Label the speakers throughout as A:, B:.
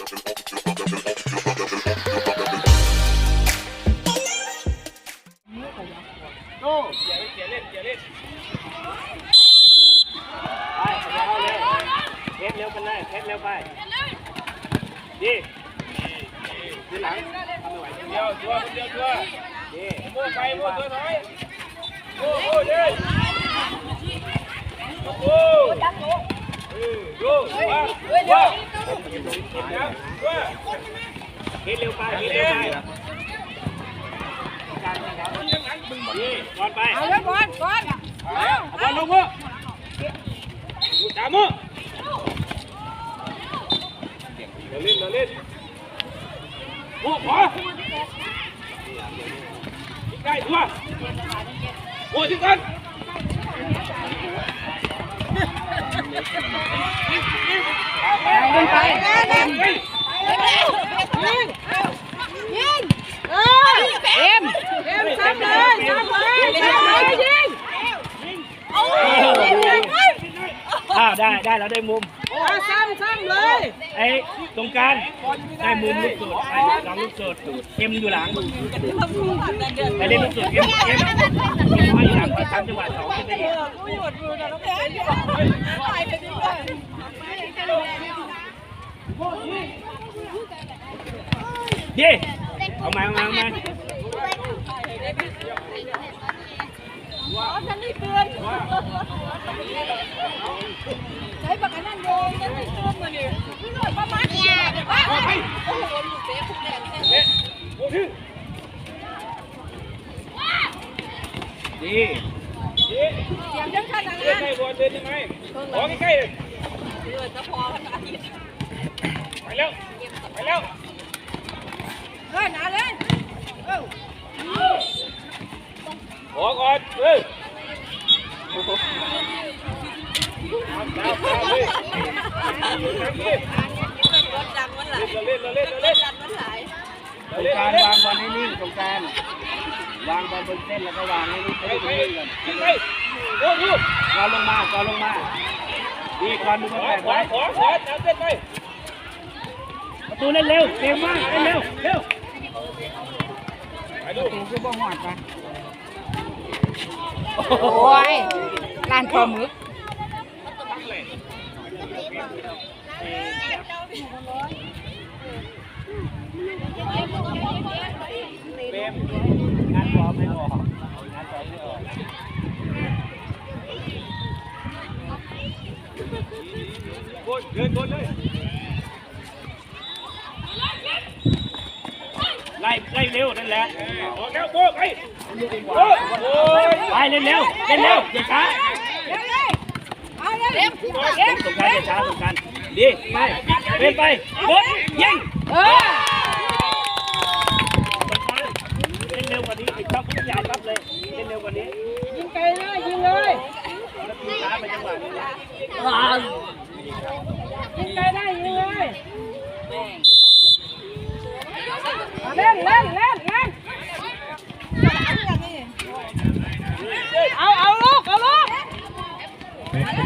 A: Go! Go! Go! ขี่เร็วกันเร็วไปขี่เดียวตัวเดียวตัวดีโม่ไปโม่ตัวน้อยโอ้โหเร็วไปเร็วไปบอนไป
B: เอาเลยก่อนก่อน
A: เอาบอลลงมือดูตามมือเดี๋ยวเล่นเดี๋ยวเล่นโอ้ขอใกล้ตัวโอ้ที่กัน
B: ยิงไปเล่นเล่น
A: เฮ้ย
B: ยิงยิงเออเอ็มเอ็มซ้ำเลยซ้ำเลยซ้ำเลยยิงโอ้ยยิงเลย
A: อ้าวได้ได้แล้วได้มุม
B: เอาซ้ำซ้ำเลย
A: ไอ้ตรงกลางได้มุมลูกสุดไอ้สองลูกสุดเอ็มอยู่หลังไปเล่นลูกสุดเอ็มเอ็มเอ็มมาอยู่หลังไปทำจังหวะสองขึ้นไปอีกดีเอา đi ông mai ông mai ông đi Đấy bà cái năng vô,
B: nhấn đi cơm rồi nè. Cứ nói ba mát nhà để ba. Ô hồ một bé cũng đẹp. Đi. Đi. Chẳng chẳng khả năng ăn. Đi cây buồn đi đi mày. Có cái cây này. รถดังมันหล
A: เราเล่นเราเล่นเราเล่น
B: ดังมันหล
A: เราเล่นการวางบอลให้นิ่งตรงกลางวางบอลบนเส้นแล้วก็วางให้นิ่งให้นิ่งก่อนก่อนลงมาก่อนลงมาดีก่อนดูมันแตกไว้ขอขอจับเส้นไประตูเล่นเร็วเร็วมากเล่นเร็วเร็วไปดู
B: คือบ่หอดปะโอ้ยร้านป ลาหมึก
A: เบมงานพร้อมไม่ออกงานพร้อมไม่ออกบนเดินบนเลยไล่ไล่เร็วนั่นแหละออกแล้วโบ้ไปโบ้โอ้ย ไปเล่นเร็วเล่นเร็วอย่าช้า
B: เร็วเลยเอาเลยเร็ว
A: เล่นสงการอย่าช้าสงการดีไปเล่นไปบนยิง
B: เออ
A: เล่นเร็วกว่านี้ปิดช่องผู้ใหญ่รับเลยเล่นเร็วกว่านี้
B: ยิงไกลเลยยิงเลย
A: แล้วตีช้าไปจังหวะนี้
B: ยิงไกลได้ยิงเลย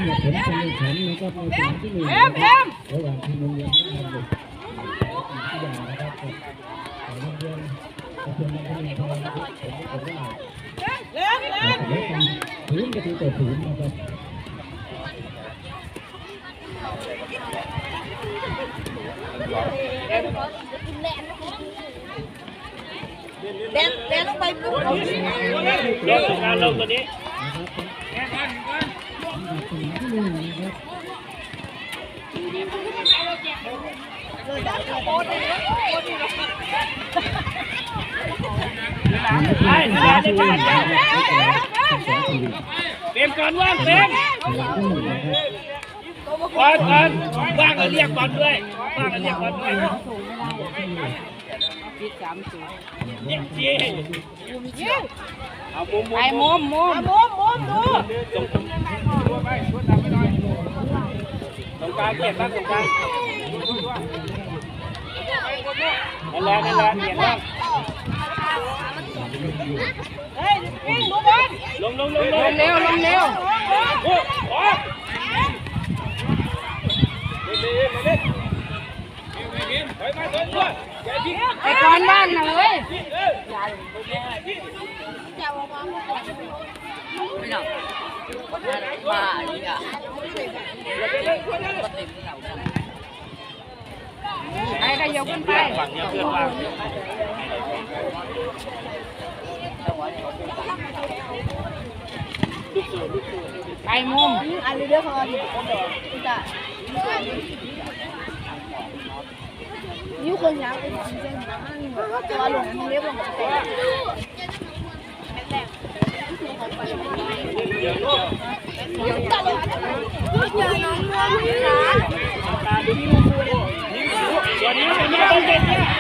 B: nhập phẩm trong nhân phẩm nó có bao nhiêu cái người đó để làm thì mình làm được làm được cái đoàn đã đáp được
C: để nhân dân tập trung nhân dân này thôi để cái tổ này và để con hướng cái tiểu tổ phụ nó thôi Đen, đen nó bay bước. Đen, đen
B: nó bay bước. เล่
C: น
B: เล่นเล่น
C: นะครับทั้งสองทีม
A: เฟรมก่อนว่างเฟรม
C: สนามที่หนึ่งนะครับ
A: ก่อนก่อนว่างแล้วเรียกบอลด้วยว่างแล้วเรียกบอลด้วยยิงจีเอามุมมุม
B: ไอ้มุมมุมมุมมุมดู
A: ตรงตรงไปตัวตามไปหน่อยตรงกลางเก็บบ้างตรงกลาง นั่นแหละนั่นแหละเปลี่ยนบ้าง
B: เฮ้ยวิ่งดูบอล
A: ลงลงลงลง
B: เร็วลงเร็ว
A: โอ้โหเล่นเล่นเล่น
B: ไอ้ก้อนบ้านนะเว้ย ไอ้ก็ย กขึ้นไป
A: ฝั่งเนี้ยเพื่อนว่าง
B: ไปมุม
D: อันนี้เด้อเขาดิจ้ะยูคนยาวไปถึงเส้นทางตัวหลงเรียบลงไป
A: ส่วนนี้เป็นแม่ต้องเด็
B: 我宁愿
A: 一个人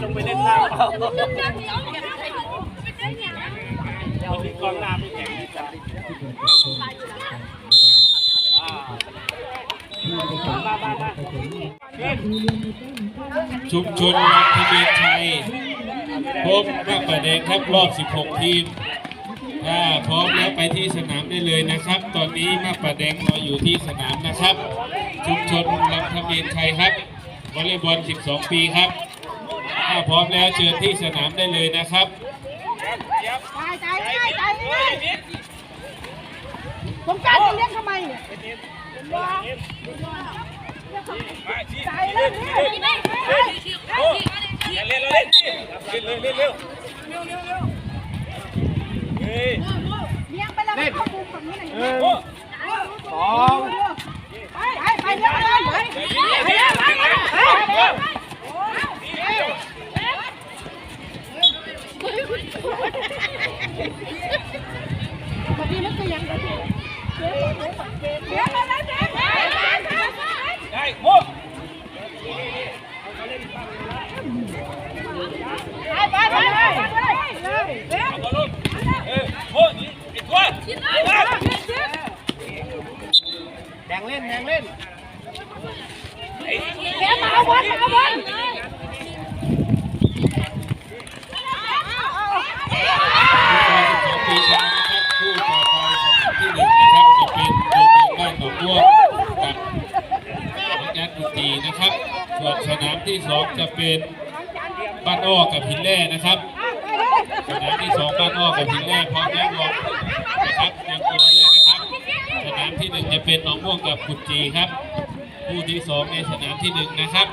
A: ปตันน้อยลงไปเล่นหน้าเอาคนที่กองหน้าไม่แข็งนี่จ้ะอ่ามามามาเล่น
E: ชุมชนวัดทวีชัยพบมากกว่าแดงครับรอบ 16 ทีม ถ้าพร้อมแล้วไปที่สนามได้เลยนะครับ ตอนนี้มากกว่าแดงรออยู่ที่สนามนะครับ ชุมชนลำทวีชัยครับวอลเลย์บอล 12 ปีครับ ถ้าพร้อมแล้วเชิญที่สนามได้เลยนะครับ
B: ตายตายตายตายเลยสงการจะเลี้ยงทำไมเนี่ยตายแล้วเนี่ย
A: อย่าเล่นเราเล่นสิเล่นเลยเล่นเร็วเฮ้ย
B: เลี้ยงไปแล้วไม่เข้ามุมฝั่งนี้หน่อย
A: หนึ่งสอง
B: ไปไปไปเลี้ยงไปเลยไปไปเลี้ยงไปไปไป
A: ได้มุก
B: ไปไปไปเลยเร็ว
A: เอาลูกเออมุกนี่ไอ้ตัวแดง เล่นแดงเล่น
B: เลี้ยงมาเอาบอลมาเอาบอล
E: 12ปีนะครับผู้ต่อไปสนามที่หนึ่งนะครับจะเป็นโยนบ้านหนองบัวกับน้องยัดกุตีนะครับส่วนสนามที่สองจะเป็นบ้านอ้อกับหินแร่นะครับสนามที่สองบ้านอ้อกับหินแร่พร้อมแล้วบอ เป็นหนองม่วงกับกุจีครับผู้ที่สองในสนามที่หนึ่งนะครับ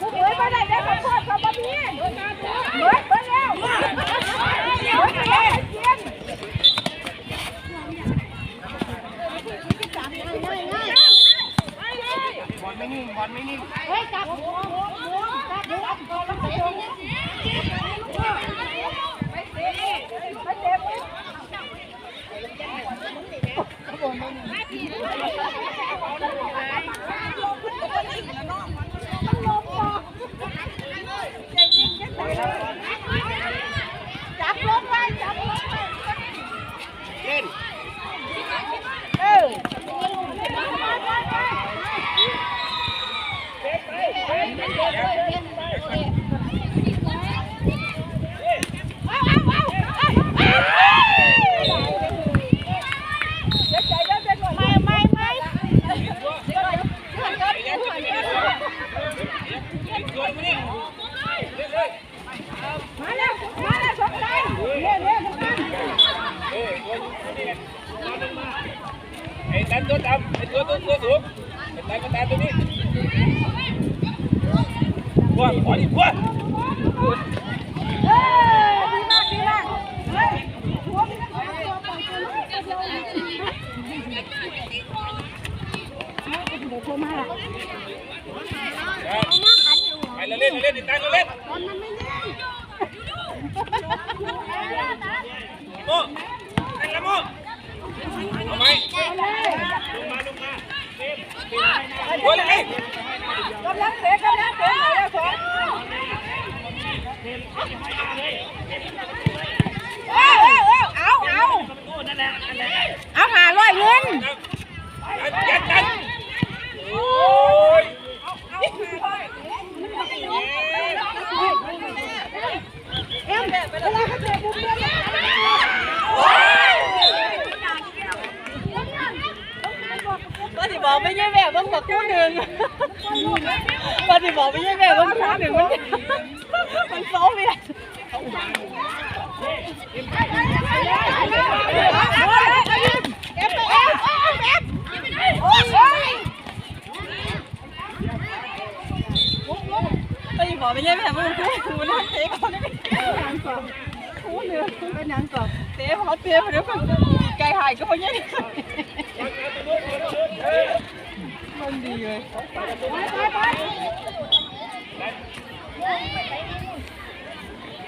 B: ผู้หญิงไปไหนได้ขอโทษขอบคุณพี่เฮ้ยเฮ้ยเร็วเฮ้ยเฮ้ยเฮ้ย
A: บอลไม่นิ่งบอลไม่นิ่ง
B: เฮ้ยจับจับจับไป โทรมาละ
A: ไปเล่นเล่นติดตามเล่น
B: ตอนมันไม่เล่น
A: โมเล่นละโมเอาไหม
B: เอาเลย
A: ลงมาลงมาเล่น
B: กำลังเตะกำลังเตะเอาแล้วสองเอา เอฟเอฟเอฟโอ้ยว่าสิบอไม่ใช่แม่เบิ่งคู่คือมันเตะเขาได้คู่หนึ่งเป็นยังก่อนเตะพอเตะพอเดี๋ยวมันไกลหายก็พอยังมันดีเลยเอาผู้ใดอุ้มลุงบุ้มลงมาเลยลงมาเ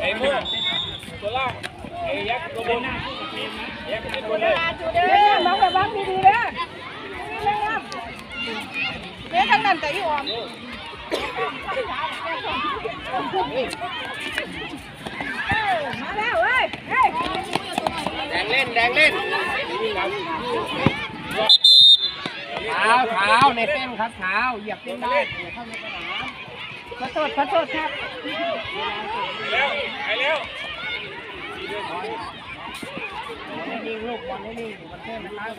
B: ไอ้
A: โม่ตัวล่างไอ้ยักษ์ตัวบนยักษ์ตัวเลย
B: เด้อบังแบบบังดีๆเด้อเด้อทางนั้นแต่อีออมมาแล้วเว้ยเฮ้ย
A: แดงเล่นแดงเล่น เท้าเท้าในเส้นครับเท้าเหยียบเส้นได้อย่าเข้าในสนาม
B: ขอโทษขอโทษครับ
A: แล้วไปแล้วนิ่งลูกบอลให้นิ่งอยู่บนเส้นนะครับ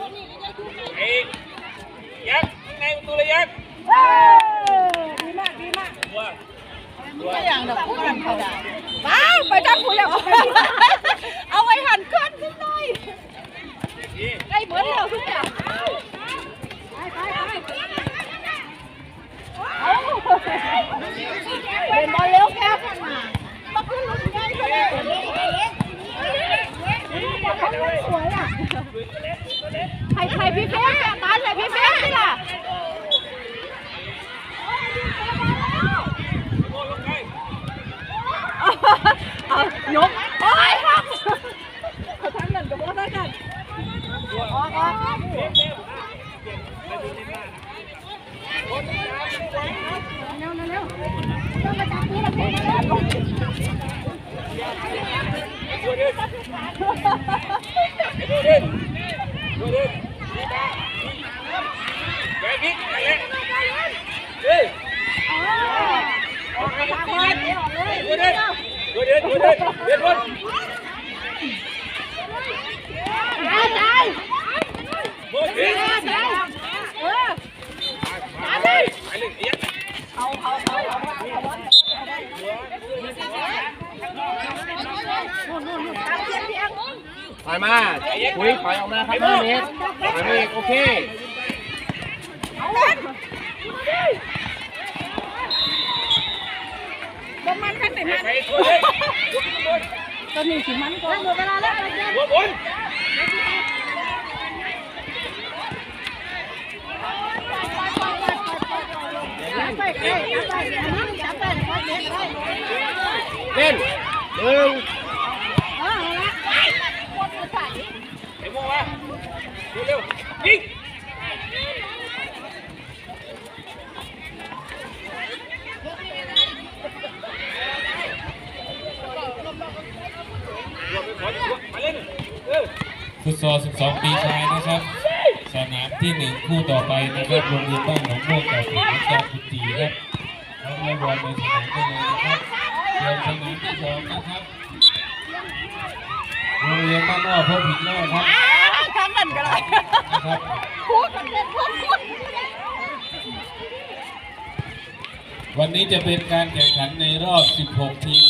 A: ไอ้ยักษ์ในตัวเลยยักษ์
B: เอ้ยดีมากดีมาก
A: ว่า
B: ไม่อย่างดอกพูดกันเขาได้ว้าวไปจับผู้แล้วเอาไว้หันขึ้นขึ้นหน่อยใกล้เหมือนเราทุกอย่าง คุย
A: ถอยออกมาครับห้าเมตรถอยมาอีกโอเค
B: เอาเล่นบ่มันกันแต่มัน
A: ไปตัวเด่น
B: ตอนนี้สิมันก่อนหมดเวลาแล้ว
A: หัวบน
B: จับไปเอ้ยจับไปจับไปจับไปเด็กได้
A: เล่นหนึ่ง
E: ฟุตซอล 12 ปีชายนะครับ สนามที่หนึ่งคู่ต่อไปนะครับโรงเรียนบ้านหนองม่วงกับหนองจาคุตีครับเอาไม้บอลในสนามได้เลยนะครับส่วนสนามที่สองนะครับโรงเรียนบ้านนอกพบผิดแม่ครับ
B: ทำนั่นก็ได้
E: นะครับ
B: พูดกันเป็นพูดพูด
E: วันนี้จะเป็นการแข่งขันในรอบ 16 ทีมนะ